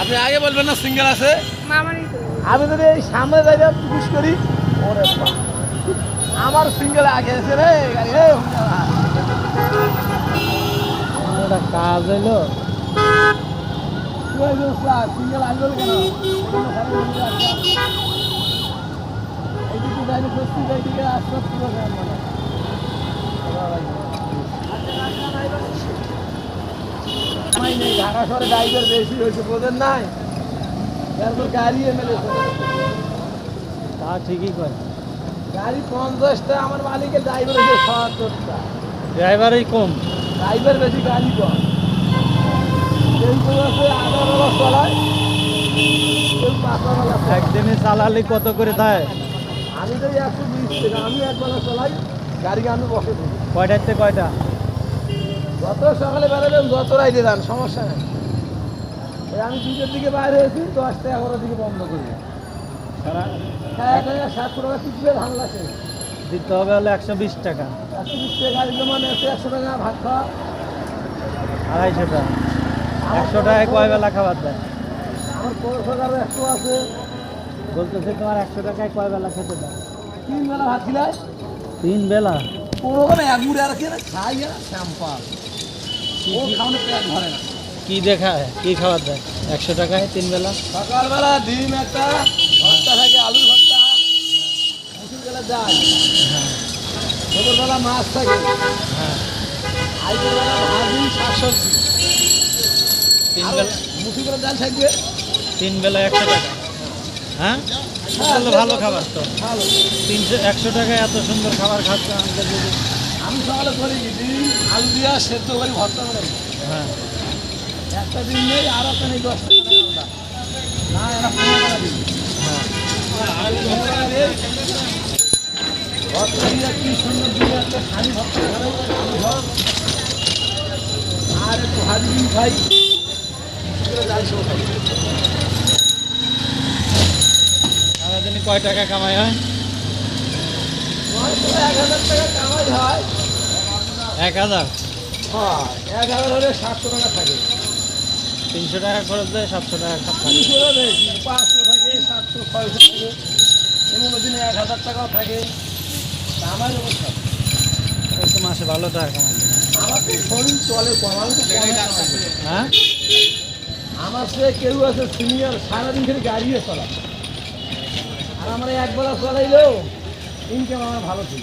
আপনি আগে বলবেন না সিঙ্গেল আছে। আমি যদি এই সামনে দাঁড়িয়ে পুশ করি। ওরে আমার সিঙ্গেল আগে এসে রে গাড়ি রে এটা কাজ হইল? সিঙ্গেল আসবে কেন? এইদিকে এইদিকে আসতে ঢাকা শহরে ড্রাইভার বেশি হয়েছে বোঝেন নাই? এরপর গাড়ি এমএলএ তা ঠিকই গাড়ি পঞ্চাশটা আমার মালিকের ড্রাইভার সত্তরটা ড্রাইভারই কম। ড্রাইভার বেশি গাড়ি কম। একদিনে চালালে কত করে দেয়? আমি তো একশো বিশ টাকা আমি একবেলা চলাই গাড়ি আমি বসে কয়টার থেকে কয়টা? যত সকালে বেরোবেন যত রাইতে যান সমস্যা নেই। আমি দুটোর দিকে বাইরে হয়েছি দশটা এগারোটার দিকে বন্ধ করি হ্যাঁ এক হাজার সাতশো টাকা টিপবে ধান লাগছে দিতে হবে হলে একশো বিশ টাকা। একশো বিশ টাকা জমা নেছে একশো টাকা ভাত খাওয়া। আড়াইশো টাকা। একশো টাকায় কয় বেলা খাবার দেয়? আমার একশো আছে। বলতেছে তোমার একশো টাকায় কয় বেলা খেতে দেয়? তিন বেলা ভাত খিলায় তিন বেলা? পৌরখানে এক মুড়ে আর খেয়ে খাই আর শ্যাম্পাল ও খাওয়ানো পেট ভরে না। কি দেখায়? কি খাবার দেয়? একশো টাকায় তিন বেলা? সকালবেলা ডিম একটা ভর্তা থাকে আলুর ভর্তা মুসুর বেলা ডাল। দুপুরবেলা মাছ থাকে। হ্যাঁ আজকের বেলা ভাজি শাক সবজি তিন বেলা মুসুর বেলা ডাল থাকবে। তিন বেলা একশো টাকা। হ্যাঁ? তাহলে ভালো খাবার তো। ভালো। তিনশো একশো টাকায় এত সুন্দর খাবার খাচ্ছে আমাদের যদি আমি সকালে করি ডিম আলু দিয়া সেদ্ধ করি ভর্তা করে হ্যাঁ। একটা দিন নেই আর একটা নেই দশ টাকা না এরা পনেরো টাকা দিই আর একটু সহ খাই সারাদিনে কয় টাকা কামাই হয় এক হাজার হয় এক হাজার হলে সাতশো টাকা থাকে তিনশো টাকা খরচ দেয় সাতশো টাকা থাকে বেশি থাকে ছয়শো দিনে এক হাজার টাকাও থাকে। আমার অবস্থা। তো মাসে ভালো টাকা কামাই আমার তো শরীর চলে তো। হ্যাঁ? আমার সে কেউ আছে সিনিয়র সারাদিন খালি গাড়িও চলা আর আমার একবেলা চলাইলেও ইনকাম আমার ভালো ছিল।